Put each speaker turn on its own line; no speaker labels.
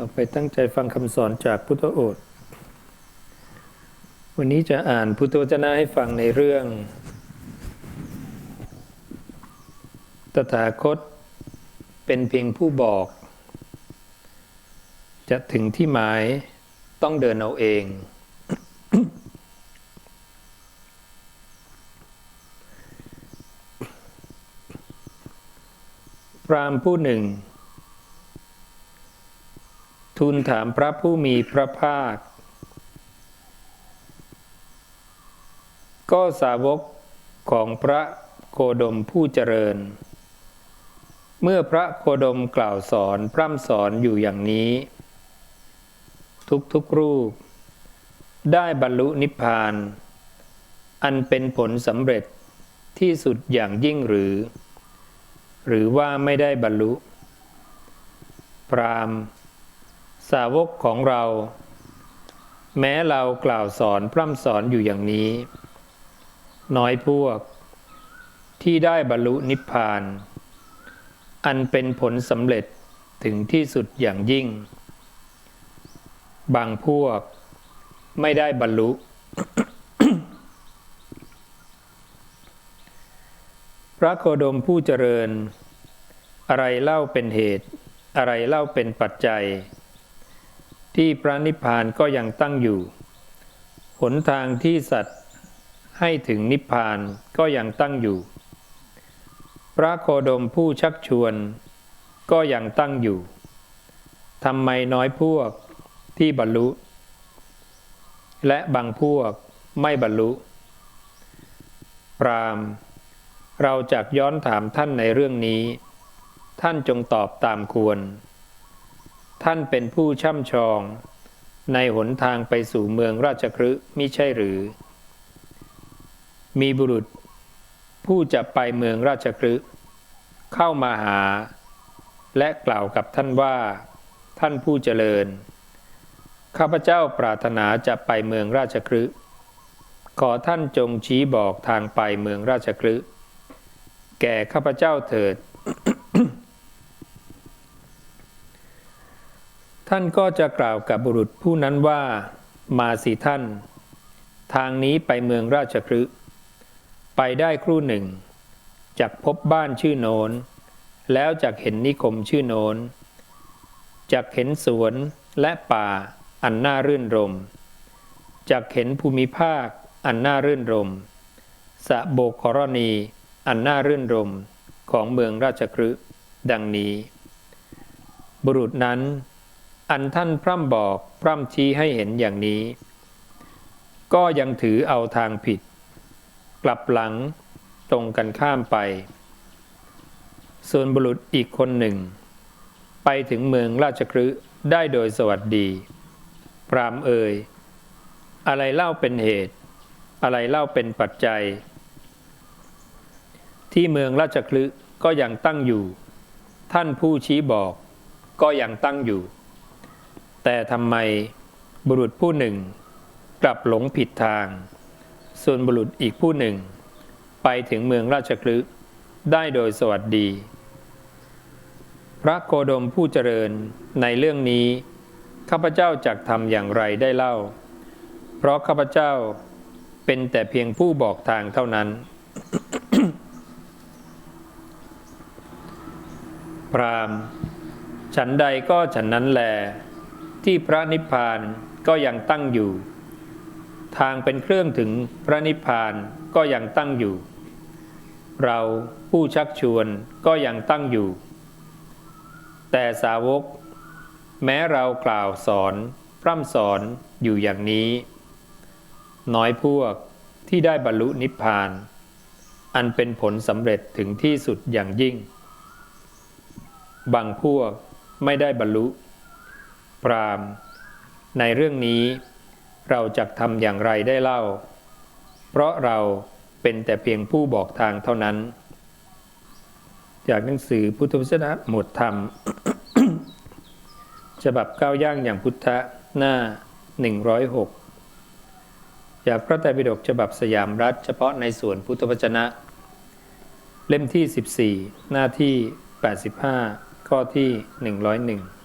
ต่อไปตั้งใจฟังคำสอนจากพุทธโอษฐ์ วันนี้จะอ่านพุทธวจนะให้ฟังในเรื่อง ตถาคตเป็นเพียงผู้บอก จะถึงที่หมายต้องเดินเอาเอง พรามผู้หนึ่ง ทูลถามพระผู้มีพระภาค ก็สาวกของพระโคดมผู้เจริญ เมื่อพระโคดมกล่าวสอนพร่ำสอนอยู่อย่างนี้ ทุกๆรูป ได้บรรลุนิพพาน อันเป็นผลสำเร็จที่สุดอย่างยิ่งหรือ หรือว่าไม่ได้บรรลุ พรามณ์ สาวกของเรา แม้เรากล่าวสอนพร่ำสอนอยู่อย่างนี้ น้อยพวก ที่ได้บรรลุนิพพาน อันเป็นผลสำเร็จถึงที่สุดอย่างยิ่ง บางพวกไม่ได้บรรลุ พระโคดมผู้เจริญ อะไรเล่าเป็นเหตุ อะไรเล่าเป็นปัจจัย ที่พระนิพพานก็ยังตั้งอยู่ หนทางที่สัตว์ให้ถึงนิพพานก็ยังตั้งอยู่ พระโคดมผู้ชักชวนก็ยังตั้งอยู่ทำไมน้อยพวกที่บรรลุ และบางพวกไม่บรรลุ พรามเราจากย้อนถามท่านในเรื่องนี้ ท่านจงตอบตามควร ท่านเป็นผู้ช่ำชอง ในหนทางไปสู่เมืองราชคฤห์มิใช่หรือ มีบุรุษ ผู้จะไปเมืองราชคฤห์เข้ามาหา และกล่าวกับท่านว่า ท่านผู้เจริญ ข้าพเจ้าปรารถนาจะไปเมืองราชคฤห์ขอท่านจงชี้บอกทางไปเมืองราชคฤห์แก่ข้าพเจ้าเถิด ท่านก็จะกล่าวกับบุรุษผู้นั้นว่า มาสิท่าน ทางนี้ไปเมืองราชคฤห์ไปได้ครู่หนึ่งจากพบบ้านชื่อโนน แล้วจากเห็นนิคมชื่อโนนจากเห็นสวนและป่าอันน่ารื่นรมจากเห็นภูมิภาคอันน่ารื่นรมสะโบกครณีอันน่ารื่นรมของเมืองราชคฤห์ดังนี้ บุรุษนั้น อันท่านพร่ำบอกพร่ำชี้ให้เห็นอย่างนี้ ก็ยังถือเอาทางผิด กลับหลังตรงกันข้ามไป ส่วนบุรุษอีกคนหนึ่ง ไปถึงเมืองราชคฤห์ได้โดยสวัสดี พรามเอ่ยอะไรเล่าเป็นเหตุ อะไรเล่าเป็นปัจจัย ที่เมืองราชคลึก็ยังตั้งอยู่ ท่านผู้ชี้บอก ก็ยังตั้งอยู่ แต่ทำไมบุรุษผู้หนึ่ง กลับหลงผิดทาง ส่วนบุรุษอีกผู้หนึ่ง ไปถึงเมืองราชคลึได้โดยสวัสดี พระโคดมผู้เจริญในเรื่องนี้ ข้าพเจ้าจักทำอย่างไรได้เล่า เพราะข้าพเจ้าเป็นแต่เพียงผู้บอกทางเท่านั้น พรามฉันใดก็ฉันนั้นแล ที่พระนิพพานก็ยังตั้งอยู่ ทางเป็นเครื่องถึงพระนิพพานก็ยังตั้งอยู่ เราผู้ชักชวนก็ยังตั้งอยู่ แต่สาวก แม้เรากล่าวสอน พร่ำสอนอยู่อย่างนี้ น้อยพวกที่ได้บรรลุนิพพาน อันเป็นผลสำเร็จถึงที่สุดอย่างยิ่ง บางพวกไม่ได้บรรลุ ปราม ในเรื่องนี้เราจะทำอย่างไรได้เล่า เพราะเราเป็นแต่เพียงผู้บอกทางเท่านั้น จากหนังสือพุทธวจนะหมวดธรรม ฉบับก้าวย่างอย่างพุทธะหน้า 106 จากพระไตรปิฎกฉบับสยามรัฐ เฉพาะในส่วนพุทธวจนะ เล่มที่ 14 หน้าที่ 85 ข้อที่ 101